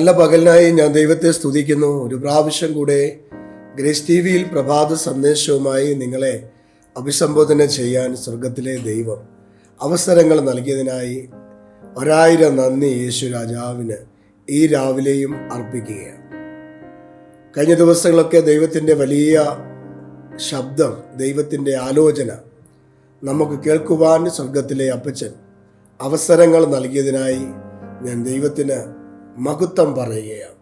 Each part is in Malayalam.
നല്ല പകലിനായി ഞാൻ ദൈവത്തെ സ്തുതിക്കുന്നു. ഒരു പ്രാവശ്യം കൂടെ ഗ്രേസ് ടി വിയിൽ പ്രഭാത സന്ദേശവുമായി നിങ്ങളെ അഭിസംബോധന ചെയ്യാൻ സ്വർഗത്തിലെ ദൈവം അവസരങ്ങൾ നൽകിയതിനായി ഒരായിരം നന്ദി യേശു രാജാവിന് ഈ രാവിലെയും അർപ്പിക്കുകയാണ്. കഴിഞ്ഞ ദിവസങ്ങളൊക്കെ ദൈവത്തിന്റെ വലിയ ശബ്ദം ദൈവത്തിന്റെ ആലോചന നമുക്ക് കേൾക്കുവാൻ സ്വർഗത്തിലെ അപ്പച്ചൻ അവസരങ്ങൾ നൽകിയതിനായി ഞാൻ ദൈവത്തിന് മഹത്വം പറയുകയാണ്.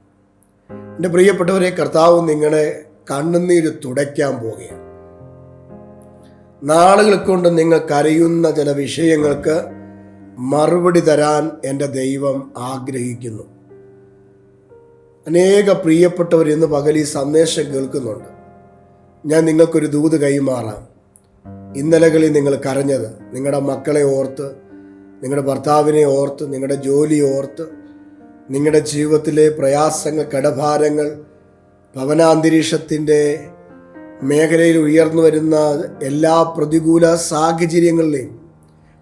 എന്റെ പ്രിയപ്പെട്ടവരെ കർത്താവ് നിങ്ങളെ കണ്ണുനീര് തുടയ്ക്കാൻ പോവുകയാണ്. നാളുകൾ കൊണ്ട് നിങ്ങൾ കരയുന്ന ചില വിഷയങ്ങൾക്ക് മറുപടി തരാൻ എന്റെ ദൈവം ആഗ്രഹിക്കുന്നു. അനേക പ്രിയപ്പെട്ടവർ ഇന്ന് പകൽ ഈ സന്ദേശം കേൾക്കുന്നുണ്ട്. ഞാൻ നിങ്ങൾക്കൊരു ദൂത് കൈമാറാം. ഇന്നലകളിൽ നിങ്ങൾ കരഞ്ഞത് നിങ്ങളുടെ മക്കളെ ഓർത്ത് നിങ്ങളുടെ ഭർത്താവിനെ ഓർത്ത് നിങ്ങളുടെ ജോലി ഓർത്ത് നിങ്ങളുടെ ജീവിതത്തിലെ പ്രയാസങ്ങൾ കടഭാരങ്ങൾ ഭവനാന്തരീക്ഷത്തിന്റെ മേഖലയിൽ ഉയർന്നു വരുന്ന എല്ലാ പ്രതികൂല സാഹചര്യങ്ങളിലെയും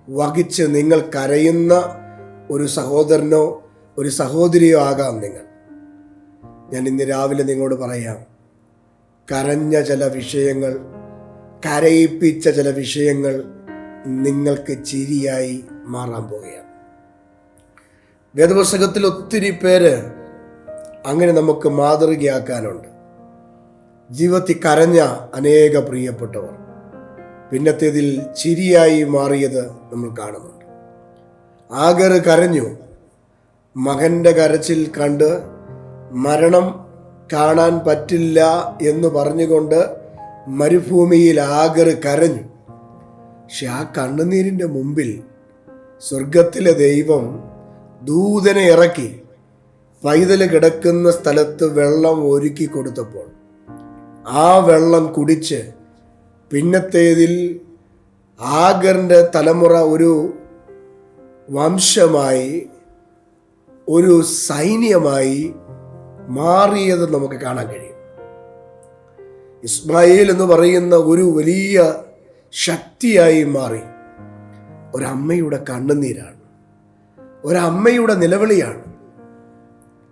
വഹിച്ച് നിങ്ങൾ കരയുന്ന ഒരു സഹോദരനോ ഒരു സഹോദരിയോ ആകാം നിങ്ങൾ. ഞാൻ ഇന്ന് രാവിലെ നിങ്ങളോട് പറയാം കരഞ്ഞ ചില വിഷയങ്ങൾ കരയിപ്പിച്ച ചില വിഷയങ്ങൾ നിങ്ങൾക്ക് ചിരിയായി മാറാൻ പോവുകയാണ്. വേദപുസ്തകത്തിൽ ഒത്തിരി പേര് അങ്ങനെ നമുക്ക് മാതൃകയാക്കാനുണ്ട്. ജീവിതത്തിൽ കരഞ്ഞ അനേക പ്രിയപ്പെട്ടവർ. പിന്നത്തേതിൽ ചിരിയായി മാറിയത് നമ്മൾ കാണുന്നുണ്ട്. ആഗർ കരഞ്ഞു. മകന്റെ കരച്ചിൽ കണ്ട് മരണം കാണാൻ പറ്റില്ല എന്ന് പറഞ്ഞുകൊണ്ട് മരുഭൂമിയിൽ ആഗർ കരഞ്ഞു. പക്ഷെ ആ കണ്ണുനീരിന്റെ മുമ്പിൽ സ്വർഗത്തിലെ ദൈവം ദൂതനെ ഇറക്കി പൈതൽ കിടക്കുന്ന സ്ഥലത്ത് വെള്ളം ഒരുക്കി കൊടുത്തപ്പോൾ ആ വെള്ളം കുടിച്ച് പിന്നത്തേതിൽ ആഗറിന്റെ തലമുറ ഒരു വംശമായി ഒരു സൈന്യമായി മാറിയത് നമുക്ക് കാണാൻ കഴിയും. ഇസ്മായിൽ എന്ന് പറയുന്ന ഒരു വലിയ ശക്തിയായി മാറി. ഒരമ്മയുടെ കണ്ണുനീരാണ്. ഒരമ്മയുടെ നിലവിളിയാണ്.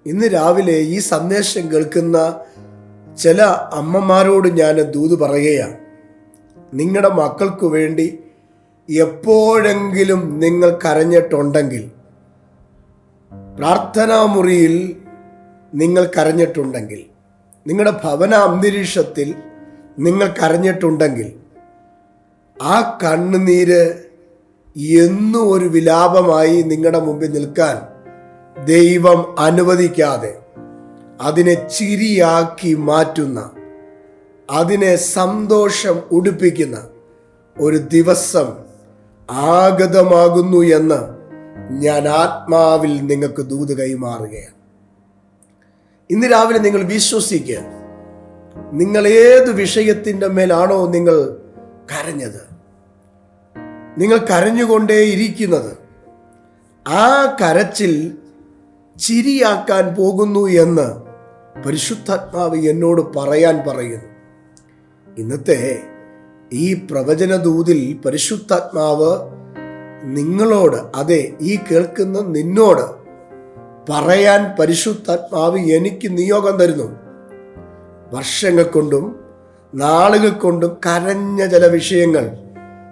ഇന്ന് രാവിലെ ഈ സന്ദേശം കേൾക്കുന്ന ചില അമ്മമാരോട് ഞാൻ ദൂത് പറയുകയാണ്. നിങ്ങളുടെ മക്കൾക്ക് വേണ്ടി എപ്പോഴെങ്കിലും നിങ്ങൾ കരഞ്ഞിട്ടുണ്ടെങ്കിൽ പ്രാർത്ഥനാ മുറിയിൽ നിങ്ങൾ കരഞ്ഞിട്ടുണ്ടെങ്കിൽ നിങ്ങളുടെ ഭവന അന്തരീക്ഷത്തിൽ നിങ്ങൾ കരഞ്ഞിട്ടുണ്ടെങ്കിൽ ആ കണ്ണുനീര് എന്നും ഒരു വിലാപമായി നിങ്ങളുടെ മുമ്പിൽ നിൽക്കാൻ ദൈവം അനുവദിക്കാതെ അതിനെ ചിരിയാക്കി മാറ്റുന്ന അതിനെ സന്തോഷം ഉടുപ്പിക്കുന്ന ഒരു ദിവസം ആഗതമാകുന്നു എന്ന് ഞാൻ ആത്മാവിൽ നിങ്ങൾക്ക് ദൂത് കൈമാറുകയാണ്. ഇന്ന് രാവിലെ നിങ്ങൾ വിശ്വസിക്കുക നിങ്ങൾ ഏത് വിഷയത്തിന്റെ മേലാണോ നിങ്ങൾ കരഞ്ഞത്? നിങ്ങൾ കരഞ്ഞുകൊണ്ടേ ഇരിക്കുന്നത് ആ കരച്ചിൽ ചിരിയാക്കാൻ പോകുന്നു എന്ന് പരിശുദ്ധാത്മാവ് എന്നോട് പറയാൻ പറയുന്നു. ഇന്നത്തെ ഈ പ്രവചന ദൂതിൽ പരിശുദ്ധാത്മാവ് നിങ്ങളോട് അതെ ഈ കേൾക്കുന്ന നിന്നോട് പറയാൻ പരിശുദ്ധാത്മാവ് എനിക്ക് നിയോഗം തരുന്നു. വർഷങ്ങൾ കൊണ്ടും നാളുകൾ കൊണ്ടും കരഞ്ഞ ചില വിഷയങ്ങൾ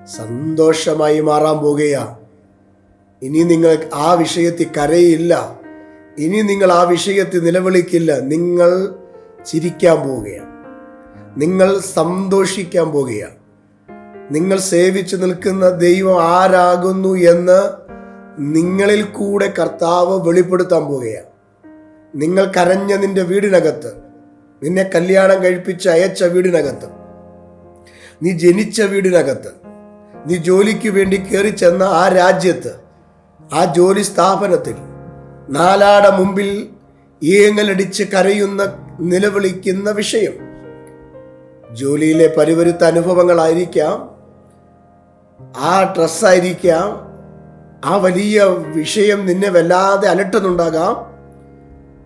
സന്തോഷമായി മാറാൻ പോകുകയാ. ഇനി നിങ്ങൾ ആ വിഷയത്തിൽ കരയില്ല. ഇനി നിങ്ങൾ ആ വിഷയത്തിൽ നിലവിളിക്കില്ല. നിങ്ങൾ ചിരിക്കാൻ പോവുകയാണ് നിങ്ങൾ സന്തോഷിക്കാൻ പോവുകയാണ് നിങ്ങൾ സേവിച്ചു നിൽക്കുന്ന ദൈവം ആരാകുന്നു എന്ന് നിങ്ങളിൽ കൂടെ കർത്താവ് വെളിപ്പെടുത്താൻ പോവുകയാണ് നിങ്ങൾ കരഞ്ഞ നിന്റെ വീടിനകത്ത് നിന്നെ കല്യാണം കഴിപ്പിച്ച് അയച്ച വീടിനകത്ത് നീ ജനിച്ച വീടിനകത്ത് നീ ജോലിക്ക് വേണ്ടി കയറി ചെന്ന ആ രാജ്യത്ത് ആ ജോലി സ്ഥാപനത്തിൽ നാലാട മുമ്പിൽ ഈയങ്ങലടിച്ച് കരയുന്ന നിലവിളിക്കുന്ന വിഷയം. ജോലിയിലെ പരിവരുത്ത അനുഭവങ്ങളായിരിക്കാം ആ ഡ്രസ്സായിരിക്കാം ആ വലിയ വിഷയം നിന്നെ വല്ലാതെ അലട്ടുന്നുണ്ടാകാം.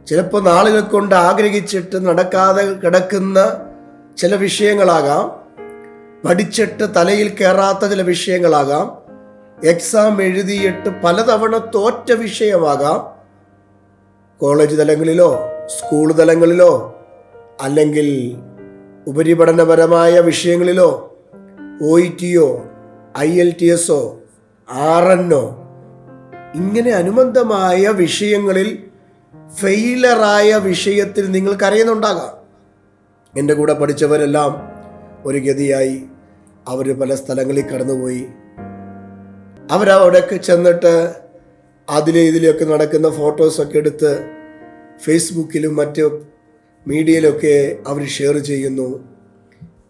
ചിലപ്പോൾ നാളുകൾ കൊണ്ട് ആഗ്രഹിച്ചിട്ട് നടക്കാതെ കിടക്കുന്ന ചില വിഷയങ്ങളാകാം. പഠിച്ചിട്ട് തലയിൽ കയറാത്ത ചില വിഷയങ്ങളാകാം. എക്സാം എഴുതിയിട്ട് പലതവണ തോറ്റ വിഷയമാകാം. കോളേജ് തലങ്ങളിലോ സ്കൂൾ തലങ്ങളിലോ അല്ലെങ്കിൽ ഉപരിപഠനപരമായ വിഷയങ്ങളിലോ ഒ ഇ ടിയോ ഐ എൽ ടി എസോ ആർ എന്നോ ഇങ്ങനെ അനുബന്ധമായ വിഷയങ്ങളിൽ ഫെയിലറായ വിഷയത്തിൽ നിങ്ങൾ കരയുന്നുണ്ടാകാം എന്റെ കൂടെ പഠിച്ചവരെല്ലാം ഒരു ഗതിയായി അവർ പല സ്ഥലങ്ങളിൽ കടന്നുപോയി. അവരവിടെയൊക്കെ ചെന്നിട്ട് അതിലെ ഇതിലെയൊക്കെ നടക്കുന്ന ഫോട്ടോസൊക്കെ എടുത്ത് ഫേസ്ബുക്കിലും മറ്റ് മീഡിയയിലൊക്കെ അവർ ഷെയർ ചെയ്യുന്നു.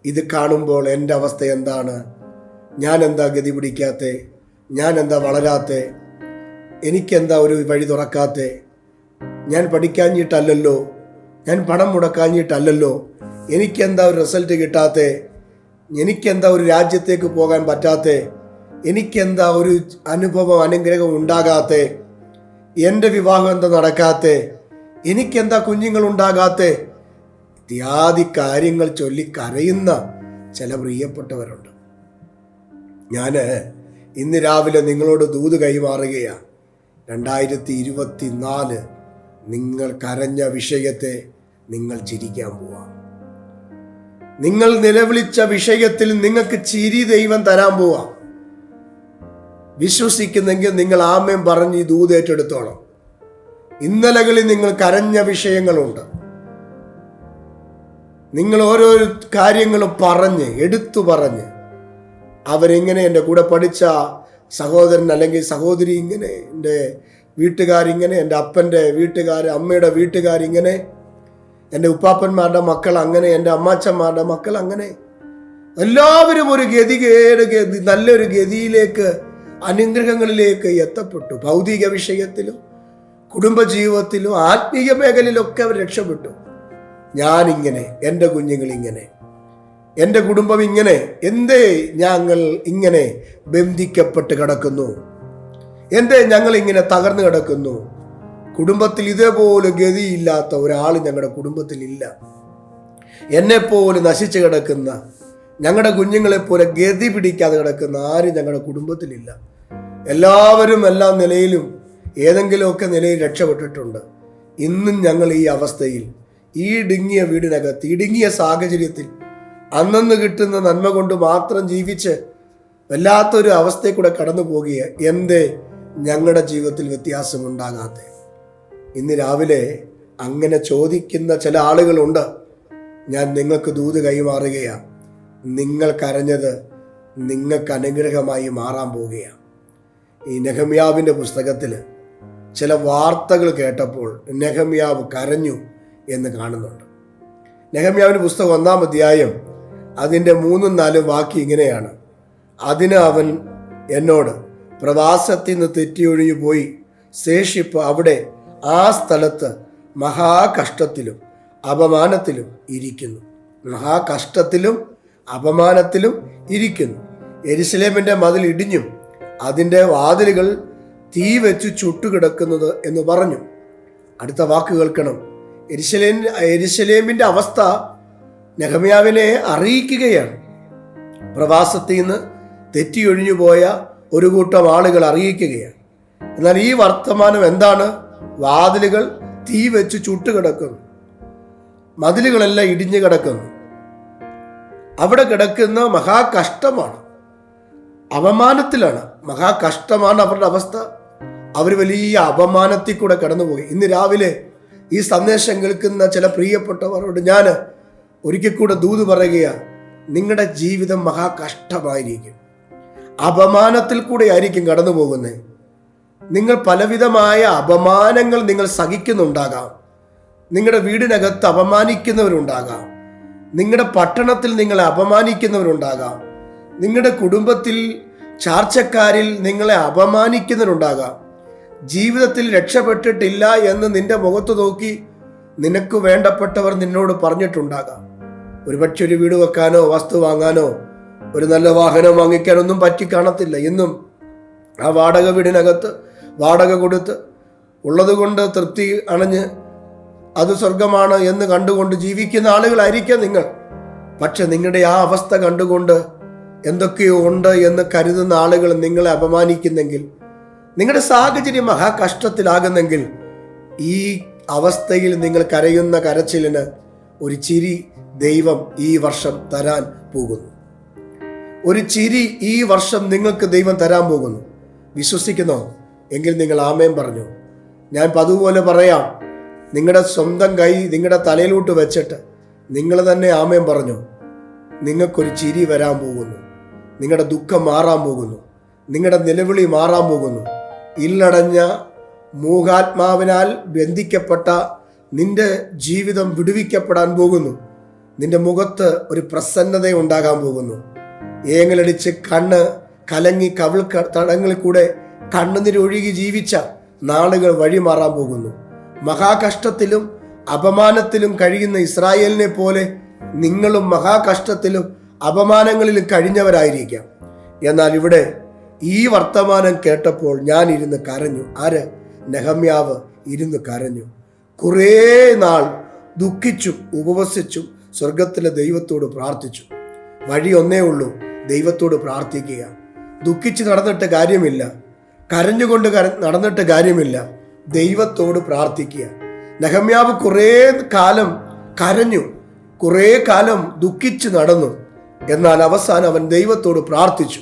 ഇത് കാണുമ്പോൾ എന്റെ അവസ്ഥ എന്താണ്? ഞാൻ എന്താ ഗതി പിടിക്കാത്തെ? ഞാൻ എന്താ വളരാത്തെ? എനിക്കെന്താ ഒരു വഴി തുറക്കാത്തെ? ഞാൻ പഠിക്കാഞ്ഞിട്ടല്ലല്ലോ? ഞാൻ പണം മുടക്കാഞ്ഞിട്ടല്ലല്ലോ? എനിക്കെന്താ ഒരു റിസൾട്ട് കിട്ടാത്ത? എനിക്കെന്താ ഒരു രാജ്യത്തേക്ക് പോകാൻ പറ്റാത്ത? എനിക്കെന്താ ഒരു അനുഭവം അനുഗ്രഹം ഉണ്ടാകാത്ത? എന്റെ വിവാഹം എന്താ നടക്കാത്ത? എനിക്കെന്താ കുഞ്ഞുങ്ങൾ ഉണ്ടാകാത്ത? ഇത്യാദി കാര്യങ്ങൾ ചൊല്ലി കരയുന്ന ചില പ്രിയപ്പെട്ടവരുണ്ട്. ഞാൻ ഇന്ന് രാവിലെ നിങ്ങളോട് ദൂത് കൈമാറുകയാണ് രണ്ടായിരത്തി ഇരുപത്തി നാല് നിങ്ങൾ കരഞ്ഞ വിഷയത്തെ നിങ്ങൾ ചിരിക്കാൻ പോവാം. നിങ്ങൾ നിലവിളിച്ച വിഷയത്തിൽ നിങ്ങൾക്ക് ചിരി ദൈവം തരാൻ പോവാം. വിശ്വസിക്കുന്നെങ്കിൽ നിങ്ങൾ ആമയം പറഞ്ഞ് ഈ ദൂത് ഏറ്റെടുത്തോളം ഇന്നലകളിൽ നിങ്ങൾ കരഞ്ഞ വിഷയങ്ങളുണ്ട്. നിങ്ങൾ ഓരോ കാര്യങ്ങളും പറഞ്ഞ് എടുത്തു പറഞ്ഞ് അവരെങ്ങനെ എന്റെ കൂടെ പഠിച്ച സഹോദരൻ അല്ലെങ്കിൽ സഹോദരി ഇങ്ങനെ എന്റെ വീട്ടുകാരിങ്ങനെ എന്റെ അപ്പന്റെ വീട്ടുകാർ അമ്മയുടെ വീട്ടുകാരിങ്ങനെ എന്റെ ഉപ്പാപ്പന്മാരുടെ മക്കൾ അങ്ങനെ എന്റെ അമ്മാച്ചന്മാരുടെ മക്കൾ അങ്ങനെ. എല്ലാവരും ഒരു ഗതികേട് ഗതി നല്ലൊരു ഗതിയിലേക്ക് അനുഗ്രഹങ്ങളിലേക്ക് എത്തപ്പെട്ടു. ഭൗതിക വിഷയത്തിലും കുടുംബജീവിതത്തിലും ആത്മീയ മേഖലയിലൊക്കെ അവർ രക്ഷപ്പെട്ടു. ഞാനിങ്ങനെ എന്റെ കുഞ്ഞുങ്ങൾ ഇങ്ങനെ എന്റെ കുടുംബം ഇങ്ങനെ എന്തേ ഞങ്ങൾ ഇങ്ങനെ ബന്ധിക്കപ്പെട്ട് കിടക്കുന്നു? എന്തേ ഞങ്ങൾ ഇങ്ങനെ തകർന്നു കിടക്കുന്നു? കുടുംബത്തിൽ ഇതേപോലെ ഗതിയില്ലാത്ത ഒരാൾ ഞങ്ങളുടെ കുടുംബത്തിൽ ഇല്ല എന്നെപ്പോലെ നശിച്ചു കിടക്കുന്ന ഞങ്ങളുടെ കുഞ്ഞുങ്ങളെപ്പോലെ ഗതി പിടിക്കാതെ കിടക്കുന്ന ആരും ഞങ്ങളുടെ കുടുംബത്തിലില്ല. എല്ലാവരും എല്ലാ നിലയിലും ഏതെങ്കിലുമൊക്കെ നിലയിൽ രക്ഷപ്പെട്ടിട്ടുണ്ട്. ഇന്നും ഞങ്ങൾ ഈ അവസ്ഥയിൽ ഈ ഇടുങ്ങിയ വീടിനകത്ത് ഇടുങ്ങിയ സാഹചര്യത്തിൽ അന്നന്ന് കിട്ടുന്ന നന്മ കൊണ്ട് മാത്രം ജീവിച്ച് വല്ലാത്തൊരു അവസ്ഥയിൽ കൂടെ കടന്നു പോകുക എന്തേ ഞങ്ങളുടെ ജീവിതത്തിൽ വ്യത്യാസമുണ്ടാകാതെ ഇന്ന് രാവിലെ അങ്ങനെ ചോദിക്കുന്ന ചില ആളുകളുണ്ട്. ഞാൻ നിങ്ങൾക്ക് ദൂത് കൈമാറുകയാണ്. നിങ്ങൾ കരഞ്ഞത് നിങ്ങൾക്ക് അനുഗ്രഹമായി മാറാൻ പോവുകയാണ്. ഈ നെഹമ്യാവിന്റെ പുസ്തകത്തിൽ ചില വാർത്തകൾ കേട്ടപ്പോൾ നെഹമ്യാവ് കരഞ്ഞു എന്ന് കാണുന്നുണ്ട്. നെഹമ്യാവിന്റെ പുസ്തകം ഒന്നാം അധ്യായം അതിന്റെ മൂന്നും നാലും വാക്കി ഇങ്ങനെയാണ്. അതിന് അവൻ എന്നോട് പ്രവാസത്തിൽ നിന്ന് തെറ്റിയൊഴിഞ്ഞു പോയി ശേഷിപ്പ് അവിടെ ആ സ്ഥലത്ത് മഹാകഷ്ടത്തിലും അപമാനത്തിലും ഇരിക്കുന്നു. മഹാകഷ്ടത്തിലും അപമാനത്തിലും ഇരിക്കുന്നു. എരിശിലേമിന്റെ മതിൽ ഇടിഞ്ഞും അതിന്റെ വാതിലുകൾ തീ വെച്ച് ചുട്ടുകിടക്കുന്നത് എന്ന് പറഞ്ഞു. അടുത്ത വാക്ക് കേൾക്കണം. എരിശലേം എരിശലേമിന്റെ അവസ്ഥ നെഹമ്യാവിനെ അറിയിക്കുകയാണ്. പ്രവാസത്തിൽ നിന്ന് തെറ്റിയൊഴിഞ്ഞു പോയ ഒരു കൂട്ടം ആളുകൾ അറിയിക്കുകയാണ്. എന്നാൽ ഈ വർത്തമാനം എന്താണ്? വാതിലുകൾ തീ വെച്ച് ചുട്ടുകിടക്കുന്നു മതിലുകളെല്ലാം ഇടിഞ്ഞു കിടക്കുന്നു. അവിടെ കിടക്കുന്ന മഹാകഷ്ടമാണ്. അപമാനത്തിലാണ്. മഹാകഷ്ടമാണ് അവരുടെ അവസ്ഥ. അവർ വലിയ അപമാനത്തിൽ കൂടെ കടന്നുപോയി. ഇന്ന് രാവിലെ ഈ സന്ദേശം കേൾക്കുന്ന ചില പ്രിയപ്പെട്ടവരോട് ഞാൻ ഒരിക്കൽ കൂടെ ദൂത് പറയുകയാണ് നിങ്ങളുടെ ജീവിതം മഹാകഷ്ടമായിരിക്കും. അപമാനത്തിൽ കൂടെ ആയിരിക്കും കടന്നു പോകുന്നത് നിങ്ങൾ പലവിധമായ അപമാനങ്ങൾ നിങ്ങൾ സഹിക്കുന്നുണ്ടാകാം. നിങ്ങളുടെ വീടിനകത്ത് അപമാനിക്കുന്നവരുണ്ടാകാം. നിങ്ങളുടെ പട്ടണത്തിൽ നിങ്ങളെ അപമാനിക്കുന്നവരുണ്ടാകാം. നിങ്ങളുടെ കുടുംബത്തിൽ ചാർച്ചക്കാരിൽ നിങ്ങളെ അപമാനിക്കുന്നവരുണ്ടാകാം. ജീവിതത്തിൽ രക്ഷപ്പെട്ടിട്ടില്ല എന്ന് നിന്റെ മുഖത്ത് നോക്കി നിനക്ക് വേണ്ടപ്പെട്ടവർ നിന്നോട് പറഞ്ഞിട്ടുണ്ടാകാം. ഒരുപക്ഷെ ഒരു വീട് വെക്കാനോ വസ്തു വാങ്ങാനോ ഒരു നല്ല വാഹനം വാങ്ങിക്കാനൊന്നും പറ്റി കാണത്തില്ല. ഇന്നും ആ വാടക വീടിനകത്ത് വാടക കൊടുത്ത് ഉള്ളതുകൊണ്ട് തൃപ്തി അണഞ്ഞ് അത് സ്വർഗമാണ് എന്ന് കണ്ടുകൊണ്ട് ജീവിക്കുന്ന ആളുകളായിരിക്കാം നിങ്ങൾ. പക്ഷെ നിങ്ങളുടെ ആ അവസ്ഥ കണ്ടുകൊണ്ട് എന്തൊക്കെയോ ഉണ്ട് എന്ന് കരുതുന്ന ആളുകൾ നിങ്ങളെ അപമാനിക്കുന്നെങ്കിൽ നിങ്ങളുടെ സാഹചര്യം മഹാകഷ്ടത്തിലാകുന്നെങ്കിൽ ഈ അവസ്ഥയിൽ നിങ്ങൾ കരയുന്ന കരച്ചിലിന് ഒരു ചിരി ദൈവം ഈ വർഷം തരാൻ പോകുന്നു. ഒരു ചിരി ഈ വർഷം നിങ്ങൾക്ക് ദൈവം തരാൻ പോകുന്നു. വിശ്വസിക്കുന്നോ? എങ്കിൽ നിങ്ങൾ ആമേൻ പറഞ്ഞു. ഞാൻ പതുപോലെ പറയാം. നിങ്ങളുടെ സ്വന്തം കൈ നിങ്ങളുടെ തലയിലോട്ട് വെച്ചിട്ട് നിങ്ങൾ തന്നെ ആമേൻ പറഞ്ഞു. നിങ്ങൾക്കൊരു ചിരി വരാൻ പോകുന്നു. നിങ്ങളുടെ ദുഃഖം മാറാൻ പോകുന്നു. നിങ്ങളുടെ നിലവിളി മാറാൻ പോകുന്നു. ഇല്ലടഞ്ഞ മൂഹാത്മാവിനാൽ ബന്ധിക്കപ്പെട്ട നിന്റെ ജീവിതം വിടുവിക്കപ്പെടാൻ പോകുന്നു. നിന്റെ മുഖത്ത് ഒരു പ്രസന്നത ഉണ്ടാകാൻ പോകുന്നു. ഏങ്ങലടിച്ച് കണ്ണ് കലങ്ങി കവിൾ തടങ്ങളിൽ കൂടെ കണ്ണുനീരൊഴുകി ജീവിച്ച നാളുകൾ വഴിമാറാൻ പോകുന്നു. മഹാകഷ്ടത്തിലും അപമാനത്തിലും കഴിയുന്ന ഇസ്രായേലിനെ പോലെ നിങ്ങളും മഹാകഷ്ടത്തിലും അപമാനങ്ങളിലും കഴിഞ്ഞവരായിരിക്കാം. എന്നാൽ ഇവിടെ ഈ വർത്തമാനം കേട്ടപ്പോൾ ഞാൻ ഇരുന്ന് കരഞ്ഞു. ആര്? നെഹമ്യാവ് ഇരുന്ന് കരഞ്ഞു. കുറേ നാൾ ദുഃഖിച്ചും ഉപവസിച്ചും സ്വർഗത്തിലെ ദൈവത്തോട് പ്രാർത്ഥിച്ചു. വഴി ഒന്നേ ഉള്ളൂ ദൈവത്തോട് പ്രാർത്ഥിക്കുക. ദുഃഖിച്ച് നടന്നിട്ട് കാര്യമില്ല. കരഞ്ഞുകൊണ്ട് കര നടന്നിട്ട് കാര്യമില്ല. ദൈവത്തോട് പ്രാർത്ഥിക്കുക. നെഹമ്യാവ് കുറേ കാലം കരഞ്ഞു കുറേ കാലം ദുഃഖിച്ച് നടന്നു. എന്നാൽ അവസാനം അവൻ ദൈവത്തോട് പ്രാർത്ഥിച്ചു.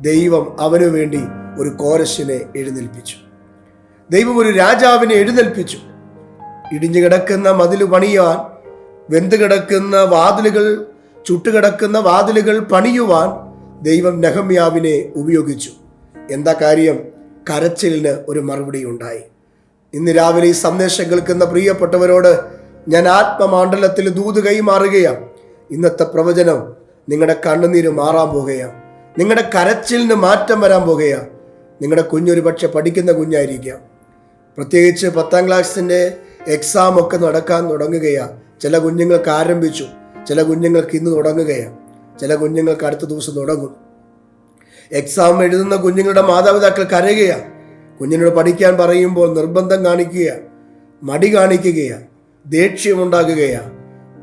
ദൈവം അവനു വേണ്ടി ഒരു കോരശിനെ എഴുന്നേൽപ്പിച്ചു. ദൈവം ഒരു രാജാവിനെ എഴുന്നേൽപ്പിച്ചു. ഇടിഞ്ഞു കിടക്കുന്ന മതിൽ പണിയാൻ വെന്ത് കിടക്കുന്ന വാതിലുകൾ ചുട്ടുകിടക്കുന്ന വാതിലുകൾ പണിയുവാൻ ദൈവം നെഹമ്യാവിനെ ഉപയോഗിച്ചു. എന്താ കാര്യം? കരച്ചിലിന് ഒരു മറുപടി ഉണ്ടായി. ഇന്ന് രാവിലെ ഈ സന്ദേശം കേൾക്കുന്ന പ്രിയപ്പെട്ടവരോട് ഞാൻ ആത്മമണ്ഡലത്തിൽ ദൂത് കൈമാറുകയാണ്. ഇന്നത്തെ പ്രവചനം നിങ്ങളുടെ കണ്ണുനീര് മാറാൻ പോകുകയാണ്. നിങ്ങളുടെ കരച്ചിലിന് മാറ്റം വരാൻ പോകുകയാണ്. നിങ്ങളുടെ കുഞ്ഞൊരു പക്ഷെ പഠിക്കുന്ന കുഞ്ഞായിരിക്കാം. പ്രത്യേകിച്ച് പത്താം ക്ലാസ്സിന്റെ എക്സാം ഒക്കെ നടക്കാൻ തുടങ്ങുകയാണ്. ചില കുഞ്ഞുങ്ങൾക്ക് ആരംഭിച്ചു. ചില കുഞ്ഞുങ്ങൾക്ക് ഇന്ന് തുടങ്ങുകയാണ്. ചില കുഞ്ഞുങ്ങൾക്ക് അടുത്ത ദിവസം തുടങ്ങും. എക്സാം എഴുതുന്ന കുഞ്ഞുങ്ങളുടെ മാതാപിതാക്കൾ കരയുകയാണ് കുഞ്ഞിനോട് പഠിക്കാൻ പറയുമ്പോൾ നിർബന്ധം കാണിക്കുക മടി കാണിക്കുകയാണ് ദേഷ്യമുണ്ടാകുകയാണ്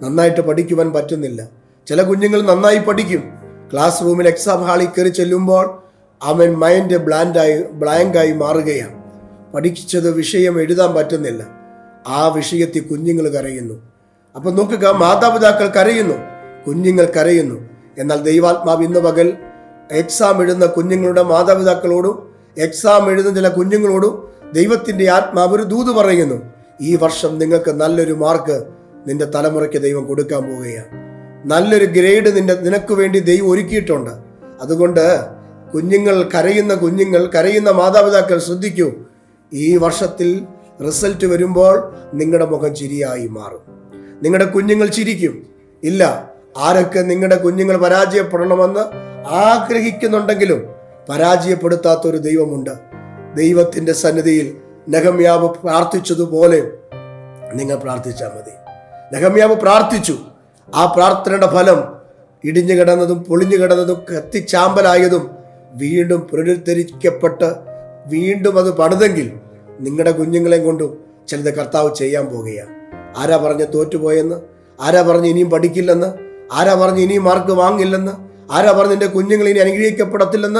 നന്നായിട്ട് പഠിക്കുവാൻ പറ്റുന്നില്ല. ചില കുഞ്ഞുങ്ങൾ നന്നായി പഠിക്കും. ക്ലാസ് റൂമിൽ എക്സാം ഹാളിൽ കയറി ചെല്ലുമ്പോൾ അവൻ മൈൻഡ് ബ്ലാൻഡായി ബ്ലാങ്കായി മാറുകയാണ് പഠിച്ചത് വിഷയം എഴുതാൻ പറ്റുന്നില്ല. ആ വിഷയത്തിൽ കുഞ്ഞുങ്ങൾ കരയുന്നു. അപ്പൊ നോക്കുക മാതാപിതാക്കൾ കരയുന്നു. കുഞ്ഞുങ്ങൾ കരയുന്നു. എന്നാൽ ദൈവാത്മാവ് ഇന്ന് പകൽ എക്സാം എഴുതുന്ന കുഞ്ഞുങ്ങളുടെ മാതാപിതാക്കളോടും എക്സാം എഴുതുന്ന ചില കുഞ്ഞുങ്ങളോടും ദൈവത്തിന്റെ ആത്മാവ് ഒരു ദൂത് പറയുന്നു. ഈ വർഷം നിങ്ങൾക്ക് നല്ലൊരു മാർക്ക് നിന്റെ തലമുറയ്ക്ക് ദൈവം കൊടുക്കാൻ പോവുകയാണ്. നല്ലൊരു ഗ്രേഡ് നിന്റെ നിനക്ക് വേണ്ടി ദൈവം ഒരുക്കിയിട്ടുണ്ട്. അതുകൊണ്ട് കുഞ്ഞുങ്ങൾ കരയുന്ന കുഞ്ഞുങ്ങൾ കരയുന്ന മാതാപിതാക്കൾ ശ്രദ്ധിക്കൂ. ഈ വർഷത്തിൽ റിസൾട്ട് വരുമ്പോൾ നിങ്ങളുടെ മുഖം ചിരിയായി മാറും. നിങ്ങളുടെ കുഞ്ഞുങ്ങൾ ചിരിക്കും. ഇല്ല ആരൊക്കെ നിങ്ങളുടെ കുഞ്ഞുങ്ങൾ പരാജയപ്പെടണമെന്ന് ആഗ്രഹിക്കുന്നുണ്ടെങ്കിലും പരാജയപ്പെടുത്താത്ത ഒരു ദൈവമുണ്ട്. ദൈവത്തിന്റെ സന്നിധിയിൽ നഗമ്യാവ് പ്രാർത്ഥിച്ചതുപോലെ നിങ്ങൾ പ്രാർത്ഥിച്ചാൽ മതി. നഗമ്യാവ് പ്രാർത്ഥിച്ചു. ആ പ്രാർത്ഥനയുടെ ഫലം ഇടിഞ്ഞു കിടന്നതും പൊളിഞ്ഞു കിടന്നതും കത്തിച്ചാമ്പലായതും വീണ്ടും പുനരുദ്ധരിക്കപ്പെട്ട് വീണ്ടും അത് പണിതെങ്കിൽ നിങ്ങളുടെ കുഞ്ഞുങ്ങളെ കൊണ്ടും ചിലത് കർത്താവ് ചെയ്യാൻ പോകുകയാണ്. ആരാ പറഞ്ഞ് തോറ്റുപോയെന്ന്? ആരാ പറഞ്ഞ് ഇനിയും പഠിക്കില്ലെന്ന്? ആരാ പറഞ്ഞ് ഇനി മാർക്ക് വാങ്ങില്ലെന്ന്? ആരാ പറഞ്ഞ് എന്റെ കുഞ്ഞുങ്ങൾ ഇനി അനുഗ്രഹിക്കപ്പെടത്തില്ലെന്ന്?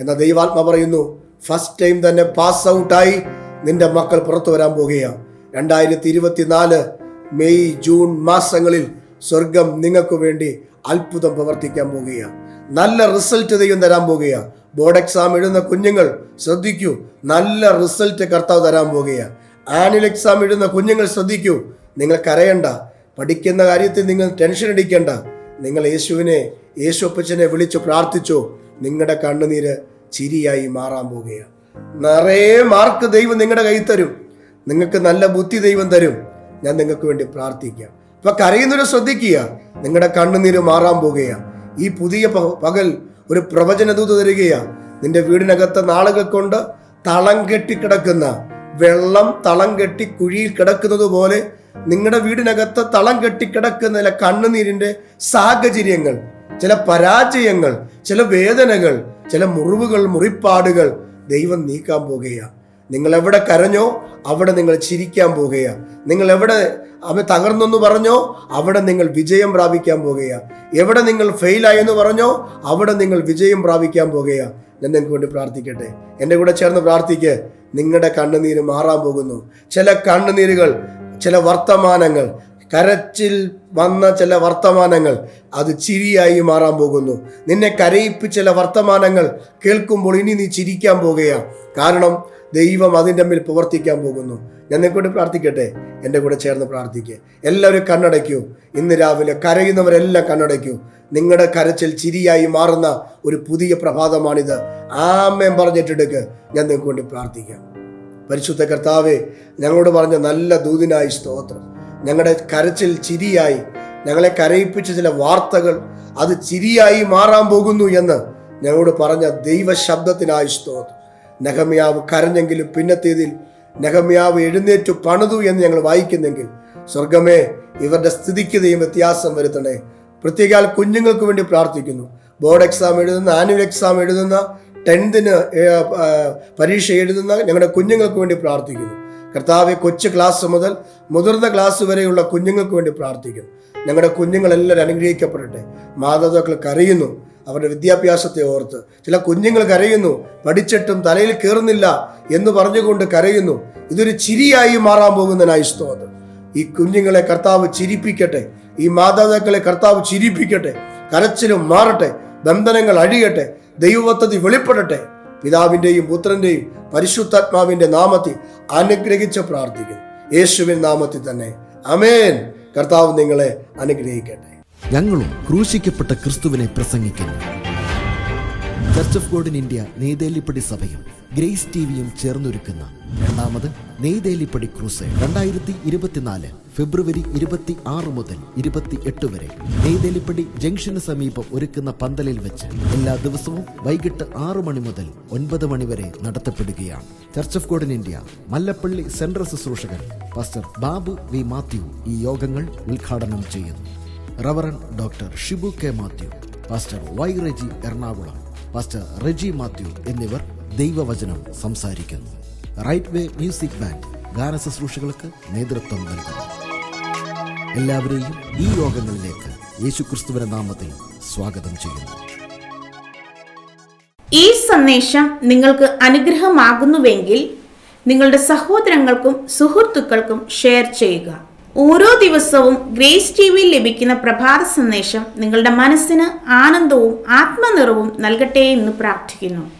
എന്ന ദൈവാത്മ പറയുന്നു ഫസ്റ്റ് ടൈം തന്നെ പാസ് ഔട്ടായി നിന്റെ മക്കൾ പുറത്തു വരാൻ പോകുകയാണ്. രണ്ടായിരത്തി ഇരുപത്തിനാല് മെയ് ജൂൺ മാസങ്ങളിൽ സ്വർഗം നിങ്ങൾക്ക് വേണ്ടി അത്ഭുതം പ്രവർത്തിക്കാൻ പോകുകയാണ്. നല്ല റിസൾട്ട് ദൈവം തരാൻ പോകുകയാണ്. ബോർഡ് എക്സാം എഴുതുന്ന കുഞ്ഞുങ്ങൾ ശ്രദ്ധിക്കൂ നല്ല റിസൾട്ട് കർത്താവ് തരാൻ പോകുകയാണ്. ആനുവൽ എക്സാം എഴുതുന്ന കുഞ്ഞുങ്ങൾ ശ്രദ്ധിക്കൂ നിങ്ങൾ കരയണ്ട പഠിക്കുന്ന കാര്യത്തിൽ നിങ്ങൾ ടെൻഷൻ അടിക്കേണ്ട. നിങ്ങൾ യേശുവിനെ യേശു അപ്പച്ചനെ വിളിച്ചു പ്രാർത്ഥിച്ചോ നിങ്ങളുടെ കണ്ണുനീര് ചിരിയായി മാറാൻ പോവുകയാണ്. നിറയെ മാർക്ക് ദൈവം നിങ്ങളുടെ കയ്യിൽ തരും. നിങ്ങൾക്ക് നല്ല ബുദ്ധി ദൈവം തരും. ഞാൻ നിങ്ങൾക്ക് വേണ്ടി പ്രാർത്ഥിക്കാം. ഇപ്പൊ കരയുന്നവരെ ശ്രദ്ധിക്കുക. നിങ്ങളുടെ കണ്ണുനീര് മാറാൻ പോകുകയാണ് ഈ പുതിയ പകൽ ഒരു പ്രവചന ദൂത് തരികയാണ്. നിന്റെ വീടിനകത്ത് നാളുകൾ കൊണ്ട് തളം കെട്ടി കിടക്കുന്ന വെള്ളം തളം കെട്ടി കുഴിയിൽ കിടക്കുന്നത് പോലെ നിങ്ങളുടെ വീടിനകത്ത് തളം കെട്ടിക്കിടക്കുന്ന ചില കണ്ണുനീരിന്റെ സാഹചര്യങ്ങൾ ചില പരാജയങ്ങൾ ചില വേദനകൾ ചില മുറിവുകൾ മുറിപ്പാടുകൾ ദൈവം നീക്കാൻ പോകുകയാണ് നിങ്ങൾ എവിടെ കരഞ്ഞോ അവിടെ നിങ്ങൾ ചിരിക്കാൻ പോകുകയാണ് നിങ്ങൾ എവിടെ അവ തകർന്നെന്ന് പറഞ്ഞോ അവിടെ നിങ്ങൾ വിജയം പ്രാപിക്കാൻ പോകുകയാണ് എവിടെ നിങ്ങൾ ഫെയിൽ എന്ന് പറഞ്ഞോ അവിടെ നിങ്ങൾ വിജയം പ്രാപിക്കാൻ പോകുകയാണ് ഞാൻ നിങ്ങൾക്ക് വേണ്ടി പ്രാർത്ഥിക്കട്ടെ. എന്റെ കൂടെ ചേർന്ന് പ്രാർത്ഥിക്ക്. നിങ്ങളുടെ കണ്ണുനീര് മാറാൻ പോകുന്നു. ചില കണ്ണുനീരുകൾ ചില വർത്തമാനങ്ങൾ കരച്ചിൽ വന്ന ചില വർത്തമാനങ്ങൾ അത് ചിരിയായി മാറാൻ പോകുന്നു. നിന്നെ കരയിപ്പ് ചില വർത്തമാനങ്ങൾ കേൾക്കുമ്പോൾ ഇനി നീ ചിരിക്കാൻ പോകുകയാണ് കാരണം ദൈവം അതിന്റെ മേൽ പ്രവർത്തിക്കാൻ പോകുന്നു. ഞാൻ നിങ്ങളുടെ പ്രാർത്ഥിക്കട്ടെ? എന്റെ കൂടെ ചേർന്ന് പ്രാർത്ഥിക്കുക എല്ലാവരും കണ്ണടയ്ക്കൂ. ഇന്ന് രാവിലെ കരയുന്നവരെല്ലാം കണ്ണടയ്ക്കൂ. നിങ്ങളുടെ കരച്ചിൽ ചിരിയായി മാറുന്ന ഒരു പുതിയ പ്രഭാതമാണിത്. ആമേൻ പറഞ്ഞിട്ടെടുക്ക്. ഞാൻ നിങ്ങൾക്ക് വേണ്ടി പ്രാർത്ഥിക്കാം. പരിശുദ്ധ കർത്താവെ ഞങ്ങളോട് പറഞ്ഞ നല്ല ദൂതിനായി സ്തോത്രം. ഞങ്ങളുടെ കരച്ചിൽ ചിരിയായി. ഞങ്ങളെ കരയിപ്പിച്ച ചില വാർത്തകൾ അത് ചിരിയായി മാറാൻ പോകുന്നു എന്ന് ഞങ്ങളോട് പറഞ്ഞ ദൈവശബ്ദത്തിനായി സ്തോത്രം. നഹമ്യാവ് കരഞ്ഞെങ്കിലും പിന്നത്തേതിൽ നഹമ്യാവ് എഴുന്നേറ്റു പണിതു എന്ന് ഞങ്ങൾ വായിക്കുന്നെങ്കിൽ സ്വർഗമേ ഇവരുടെ സ്ഥിതിക്ക് ദൈവം വ്യത്യാസം വരുത്തണേ. പ്രത്യേകാൽ കുഞ്ഞുങ്ങൾക്ക് വേണ്ടി പ്രാർത്ഥിക്കുന്നു. ബോർഡ് എക്സാം എഴുതുന്ന ആനുവൽ എക്സാം എഴുതുന്ന ടെൻത്തിന് പരീക്ഷ എഴുതുന്ന ഞങ്ങളുടെ കുഞ്ഞുങ്ങൾക്ക് വേണ്ടി പ്രാർത്ഥിക്കുന്നു. കർത്താവ് കൊച്ചു ക്ലാസ് മുതൽ മുതിർന്ന ക്ലാസ് വരെയുള്ള കുഞ്ഞുങ്ങൾക്ക് വേണ്ടി പ്രാർത്ഥിക്കുന്നു ഞങ്ങളുടെ കുഞ്ഞുങ്ങളെല്ലാവരും അനുഗ്രഹിക്കപ്പെടട്ടെ. മാതാപിതാക്കൾ കരയുന്നു. അവരുടെ വിദ്യാഭ്യാസത്തെ ഓർത്ത് ചില കുഞ്ഞുങ്ങൾ കരയുന്നു. പഠിച്ചിട്ടും തലയിൽ കയറുന്നില്ല എന്ന് പറഞ്ഞുകൊണ്ട് കരയുന്നു. ഇതൊരു ചിരിയായി മാറാൻ പോകുന്നതിനായി സ്തോത്രം. ഈ കുഞ്ഞുങ്ങളെ കർത്താവ് ചിരിപ്പിക്കട്ടെ. ഈ മാതാപിതാക്കളെ കർത്താവ് ചിരിപ്പിക്കട്ടെ. കരച്ചിലും മാറട്ടെ. ബന്ധനങ്ങൾ അഴിയട്ടെ. ദൈവപദ്ധതി വെളിപ്പെടട്ടെ. പിതാവിന്റെയും പുത്രന്റെയും പരിശുദ്ധാത്മാവിന്റെ നാമത്തിൽ അനുഗ്രഹിച്ച് പ്രാർത്ഥിക്കുന്നു. യേശുവിൻ നാമത്തിൽ തന്നെ. അമേൻ കർത്താവ് നിങ്ങളെ അനുഗ്രഹിക്കട്ടെ. ഞങ്ങളും ക്രൂശിക്കപ്പെട്ട ക്രിസ്തുവിനെ പ്രസംഗിക്കുന്നു. Church of God in India Neythelippadi സഭയും. ഗ്രേസ് ടിവിയും ചേർന്നൊരുക്കുന്ന രണ്ടാമത് നെയ്തേലിപ്പടി ക്രൂസ്. രണ്ടായിരത്തി ഇരുപത്തിനാല് ഫെബ്രുവരി ഇരുപത്തി ആറ് മുതൽ ഇരുപത്തി എട്ട് വരെ. നെയ്തേലിപ്പടി ജംഗ്ഷന് സമീപം ഒരുക്കുന്ന പന്തലിൽ വെച്ച് എല്ലാ ദിവസവും വൈകിട്ട് ആറ് മണി മുതൽ ഒൻപത് മണി വരെ നടത്തപ്പെടുകയാണ്. Church of God in India Mallappally central ശുശ്രൂഷകൻ pastor Babu V Mathew ഈ യോഗങ്ങൾ ഉദ്ഘാടനം ചെയ്യുന്നു. Reverend doctor Shibu K Mathew pastor Y Reji Ernakulam pastor Reji Mathew എന്നിവർ ദൈവവചനം സംസാരിക്കുന്നു. റൈറ്റ് വേ മ്യൂസിക് ബാൻഡ് ഗാന ശുശ്രൂഷകൾക്ക് നേതൃത്വം നൽകുന്നു. എല്ലാവരെയും ഈ യോഗങ്ങളിലേക്ക് യേശുക്രിസ്തുവിന്റെ നാമത്തിൽ സ്വാഗതം ചെയ്യുന്നു. ഈ സന്ദേശം നിങ്ങൾക്ക് അനുഗ്രഹമാകുന്നുവെങ്കിൽ നിങ്ങളുടെ സഹോദരങ്ങൾക്കും സുഹൃത്തുക്കൾക്കും ഷെയർ ചെയ്യുക. ഓരോ ദിവസവും ഗ്രേസ് ടി വിയിൽ ലഭിക്കുന്ന പ്രഭാത സന്ദേശം നിങ്ങളുടെ മനസ്സിന് ആനന്ദവും ആത്മനിറവും നൽകട്ടെ എന്ന് പ്രാർത്ഥിക്കുന്നു.